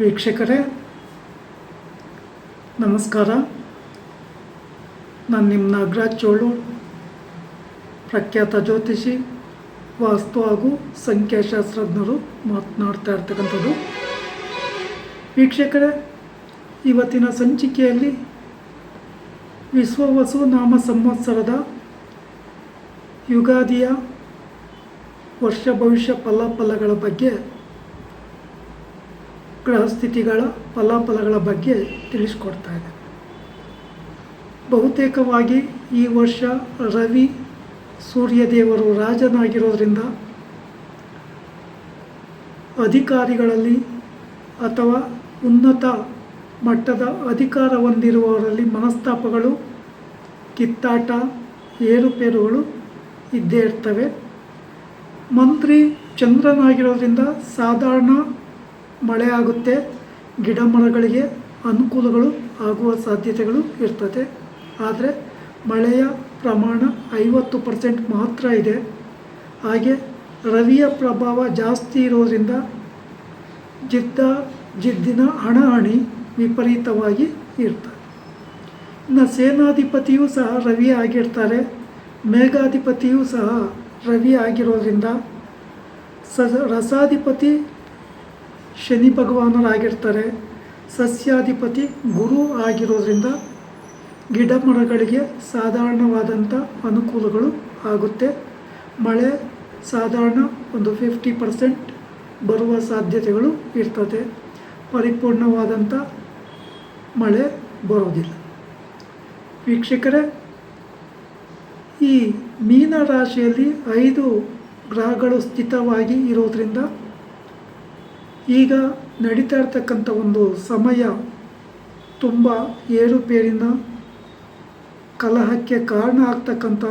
ವೀಕ್ಷಕರೇ, ನಮಸ್ಕಾರ. ನಾನು ನಿಮ್ಮ ನಾಗರಾಜ್ ಚೋಳು, ಪ್ರಖ್ಯಾತ ಜ್ಯೋತಿಷಿ, ವಾಸ್ತು ಹಾಗೂ ಸಂಖ್ಯಾಶಾಸ್ತ್ರಜ್ಞರು ಮಾತನಾಡ್ತಾ ಇರ್ತಕ್ಕಂಥದ್ದು. ವೀಕ್ಷಕರೇ, ಇವತ್ತಿನ ಸಂಚಿಕೆಯಲ್ಲಿ ವಿಶ್ವವಸು ನಾಮ ಸಂವತ್ಸರದ ಯುಗಾದಿಯ ವರ್ಷ ಭವಿಷ್ಯ ಫಲಾಫಲಗಳ ಬಗ್ಗೆ ಗ್ರಹಸ್ಥಿತಿಗಳ ಫಲಾಫಲಗಳ ಬಗ್ಗೆ ತಿಳಿಸ್ಕೊಡ್ತಾ ಇದೆ. ಬಹುತೇಕವಾಗಿ ಈ ವರ್ಷ ರವಿ ಸೂರ್ಯದೇವರು ರಾಜನಾಗಿರೋದ್ರಿಂದ ಅಧಿಕಾರಿಗಳಲ್ಲಿ ಅಥವಾ ಉನ್ನತ ಮಟ್ಟದ ಅಧಿಕಾರ ಹೊಂದಿರುವವರಲ್ಲಿ ಮನಸ್ತಾಪಗಳು, ಕಿತ್ತಾಟ, ಏರುಪೇರುಗಳು ಇದ್ದೇ ಇರ್ತವೆ. ಮಂತ್ರಿ ಚಂದ್ರನಾಗಿರೋದ್ರಿಂದ ಸಾಧಾರಣ ಮಳೆ ಆಗುತ್ತೆ, ಗಿಡ ಮರಗಳಿಗೆ ಅನುಕೂಲಗಳು ಆಗುವ ಸಾಧ್ಯತೆಗಳು ಇರ್ತದೆ. ಆದರೆ ಮಳೆಯ ಪ್ರಮಾಣ ಐವತ್ತು ಪರ್ಸೆಂಟ್ ಮಾತ್ರ ಇದೆ. ಹಾಗೆ ರವಿಯ ಪ್ರಭಾವ ಜಾಸ್ತಿ ಇರೋದರಿಂದ ಜಿದ್ದ, ಜಿದ್ದಿನ ಹಣಹಣಿ ವಿಪರೀತವಾಗಿ ಇರ್ತದೆ. ಇನ್ನು ಸೇನಾಧಿಪತಿಯೂ ಸಹ ರವಿ ಆಗಿರ್ತಾರೆ. ಮೇಘಾಧಿಪತಿಯೂ ಸಹ ರವಿ ಆಗಿರೋದ್ರಿಂದ ಸ ರಸಾಧಿಪತಿ ಶನಿ ಭಗವಾನರಾಗಿರ್ತಾರೆ. ಸಸ್ಯಾಧಿಪತಿ ಗುರು ಆಗಿರೋದ್ರಿಂದ ಗಿಡ ಮರಗಳಿಗೆ ಸಾಧಾರಣವಾದಂಥ ಅನುಕೂಲಗಳು ಆಗುತ್ತೆ. ಮಳೆ ಸಾಧಾರಣ ಒಂದು ಫಿಫ್ಟಿ ಪರ್ಸೆಂಟ್ ಬರುವ ಸಾಧ್ಯತೆಗಳು ಇರ್ತದೆ. ಪರಿಪೂರ್ಣವಾದಂಥ ಮಳೆ ಬರೋದಿಲ್ಲ. ವೀಕ್ಷಕರೇ, ಈ ಮೀನ ರಾಶಿಯಲ್ಲಿ ಐದು ಗ್ರಹಗಳು ಸ್ಥಿತವಾಗಿ ಇರೋದ್ರಿಂದ ಈಗ ನಡೀತಾ ಇರ್ತಕ್ಕಂಥ ಒಂದು ಸಮಯ ತುಂಬ ಏರುಪೇರಿನ ಕಲಹಕ್ಕೆ ಕಾರಣ ಆಗ್ತಕ್ಕಂಥ,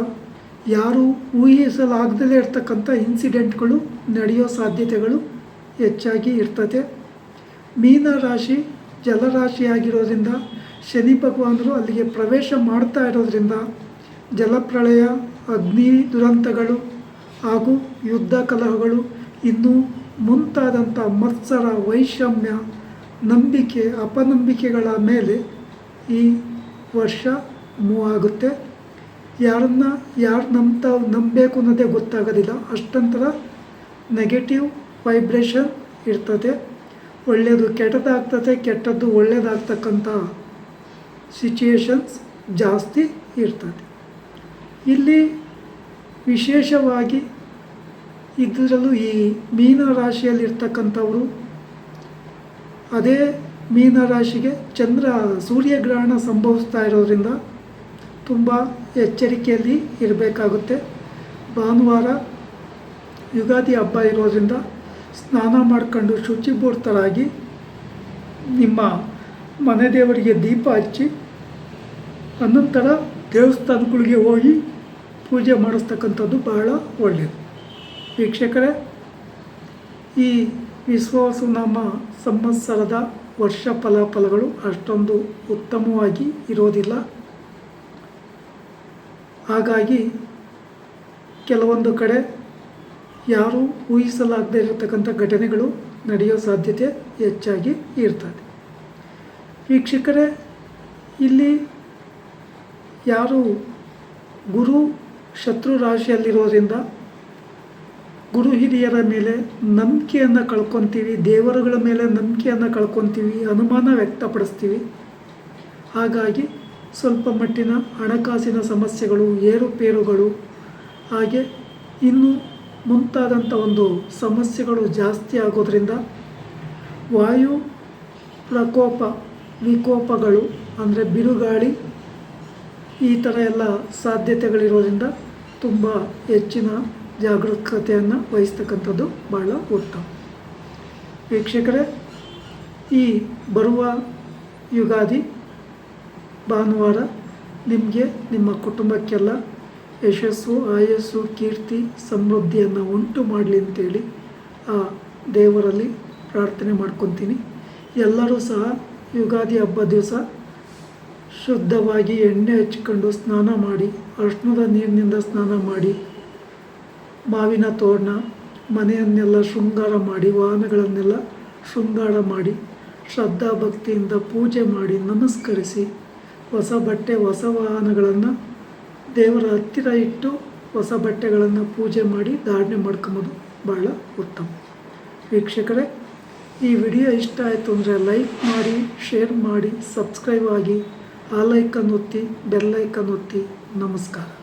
ಯಾರು ಊಹಿಸಲಾಗದಲ್ಲೇ ಇರ್ತಕ್ಕಂಥ ಇನ್ಸಿಡೆಂಟ್ಗಳು ನಡೆಯೋ ಸಾಧ್ಯತೆಗಳು ಹೆಚ್ಚಾಗಿ ಇರ್ತದೆ. ಮೀನ ರಾಶಿ ಜಲರಾಶಿಯಾಗಿರೋದ್ರಿಂದ ಶನಿ ಭಗವಾನರು ಅಲ್ಲಿಗೆ ಪ್ರವೇಶ ಮಾಡ್ತಾ ಇರೋದ್ರಿಂದ ಜಲಪ್ರಳಯ ಅಗ್ನಿ ದುರಂತಗಳು ಹಾಗೂ ಯುದ್ಧ ಕಲಹಗಳು ಇನ್ನೂ ಮುಂತಾದಂಥ ಮತ್ಸರ, ವೈಷಮ್ಯ, ನಂಬಿಕೆ, ಅಪನಂಬಿಕೆಗಳ ಮೇಲೆ ಈ ವರ್ಷ ಮೂವ್ ಆಗುತ್ತೆ. ಯಾರನ್ನ, ಯಾರು ನಂಬ್ತಾ, ನಂಬಬೇಕು ಅನ್ನೋದೇ ಗೊತ್ತಾಗೋದಿಲ್ಲ. ಅಷ್ಟಂತರ ನೆಗೆಟಿವ್ ವೈಬ್ರೇಷನ್ ಇರ್ತದೆ. ಒಳ್ಳೆಯದು ಕೆಟ್ಟದಾಗ್ತದೆ, ಕೆಟ್ಟದ್ದು ಒಳ್ಳೆಯದಾಗ್ತಕ್ಕಂಥ ಸಿಚುಯೇಷನ್ಸ್ ಜಾಸ್ತಿ ಇರ್ತದೆ. ಇಲ್ಲಿ ವಿಶೇಷವಾಗಿ ಇದರಲ್ಲೂ ಈ ಮೀನ ರಾಶಿಯಲ್ಲಿರ್ತಕ್ಕಂಥವರು, ಅದೇ ಮೀನ ರಾಶಿಗೆ ಚಂದ್ರ ಸೂರ್ಯಗ್ರಹಣ ಸಂಭವಿಸ್ತಾ ಇರೋದ್ರಿಂದ ತುಂಬ ಎಚ್ಚರಿಕೆಯಲ್ಲಿ ಇರಬೇಕಾಗುತ್ತೆ. ಭಾನುವಾರ ಯುಗಾದಿ ಹಬ್ಬ ಇರೋದ್ರಿಂದ ಸ್ನಾನ ಮಾಡ್ಕೊಂಡು ಶುಚಿಭೂರ್ತರಾಗಿ ನಿಮ್ಮ ಮನೆ ದೇವರಿಗೆ ದೀಪ ಹಚ್ಚಿ, ಅನಂತರ ದೇವಸ್ಥಾನಗಳಿಗೆ ಹೋಗಿ ಪೂಜೆ ಮಾಡಿಸ್ತಕ್ಕಂಥದ್ದು ಬಹಳ ಒಳ್ಳೆಯದು ವೀಕ್ಷಕರೇ, ಈ ವಿಶ್ವಾಸನಾಮ ಸಂವತ್ಸರದ ವರ್ಷ ಫಲಾಫಲಗಳು ಅಷ್ಟೊಂದು ಉತ್ತಮವಾಗಿ ಇರೋದಿಲ್ಲ. ಹಾಗಾಗಿ ಕೆಲವೊಂದು ಕಡೆ ಯಾರೂ ಊಹಿಸಲಾಗದೇ ಇರತಕ್ಕಂಥ ಘಟನೆಗಳು ನಡೆಯೋ ಸಾಧ್ಯತೆ ಹೆಚ್ಚಾಗಿ ಇರ್ತದೆ. ವೀಕ್ಷಕರೇ, ಇಲ್ಲಿ ಯಾರು ಗುರು ಶತ್ರು ರಾಶಿಯಲ್ಲಿರೋದ್ರಿಂದ ಗುರು ಹಿರಿಯರ ಮೇಲೆ ನಂಬಿಕೆಯನ್ನು ಕಳ್ಕೊತೀವಿ, ದೇವರುಗಳ ಮೇಲೆ ನಂಬಿಕೆಯನ್ನು ಕಳ್ಕೊತೀವಿ, ಅನುಮಾನ ವ್ಯಕ್ತಪಡಿಸ್ತೀವಿ. ಹಾಗಾಗಿ ಸ್ವಲ್ಪ ಮಟ್ಟಿನ ಹಣಕಾಸಿನ ಸಮಸ್ಯೆಗಳು, ಏರುಪೇರುಗಳು, ಹಾಗೆ ಇನ್ನು ಮುಂತಾದಂಥ ಒಂದು ಸಮಸ್ಯೆಗಳು ಜಾಸ್ತಿ ಆಗೋದ್ರಿಂದ ವಾಯು ಪ್ರಕೋಪ, ವಿಕೋಪಗಳು, ಅಂದರೆ ಬಿರುಗಾಳಿ ಈ ಥರ ಎಲ್ಲ ಸಾಧ್ಯತೆಗಳಿರೋದ್ರಿಂದ ತುಂಬ ಹೆಚ್ಚಿನ ಜಾಗರೂಕತೆಯನ್ನು ವಹಿಸ್ತಕ್ಕಂಥದ್ದು ಭಾಳ ಉತ್ತಮ ವೀಕ್ಷಕರೇ, ಈ ಬರುವ ಯುಗಾದಿ ಭಾನುವಾರ ನಿಮಗೆ ನಿಮ್ಮ ಕುಟುಂಬಕ್ಕೆಲ್ಲ ಯಶಸ್ಸು, ಆಯಸ್ಸು, ಕೀರ್ತಿ, ಸಮೃದ್ಧಿಯನ್ನು ಉಂಟು ಮಾಡಲಿ ಅಂತೇಳಿ ಆ ದೇವರಲ್ಲಿ ಪ್ರಾರ್ಥನೆ ಮಾಡ್ಕೊತೀನಿ. ಎಲ್ಲರೂ ಸಹ ಯುಗಾದಿ ಹಬ್ಬ ದಿವಸ ಶುದ್ಧವಾಗಿ ಎಣ್ಣೆ ಹಚ್ಕೊಂಡು ಸ್ನಾನ ಮಾಡಿ, ಅರ್ಶನದ ನೀರಿನಿಂದ ಸ್ನಾನ ಮಾಡಿ ಮಾವಿನ ತೋರಣ, ಮನೆಯನ್ನೆಲ್ಲ ಶೃಂಗಾರ ಮಾಡಿ, ವಾಹನಗಳನ್ನೆಲ್ಲ ಶೃಂಗಾರ ಮಾಡಿ, ಶ್ರದ್ಧಾ ಭಕ್ತಿಯಿಂದ ಪೂಜೆ ಮಾಡಿ, ನಮಸ್ಕರಿಸಿ, ಹೊಸ ಬಟ್ಟೆ, ಹೊಸ ವಾಹನಗಳನ್ನು ದೇವರ ಹತ್ತಿರ ಇಟ್ಟು ಹೊಸ ಬಟ್ಟೆಗಳನ್ನು ಪೂಜೆ ಮಾಡಿ ಧಾರಣೆ ಮಾಡ್ಕೊಂಬೋದು. ಭಾಳ ಉತ್ತಮ. ವೀಕ್ಷಕರೇ, ಈ ವಿಡಿಯೋ ಇಷ್ಟ ಆಯಿತು ಅಂದರೆ ಲೈಕ್ ಮಾಡಿ, ಶೇರ್ ಮಾಡಿ, ಸಬ್ಸ್ಕ್ರೈಬ್ ಆಗಿ, ಆ ಲೈಕನ್ನು ಒತ್ತಿ ಬೆಲ್ಲೈಕನ್ನು ಒತ್ತಿ. ನಮಸ್ಕಾರ.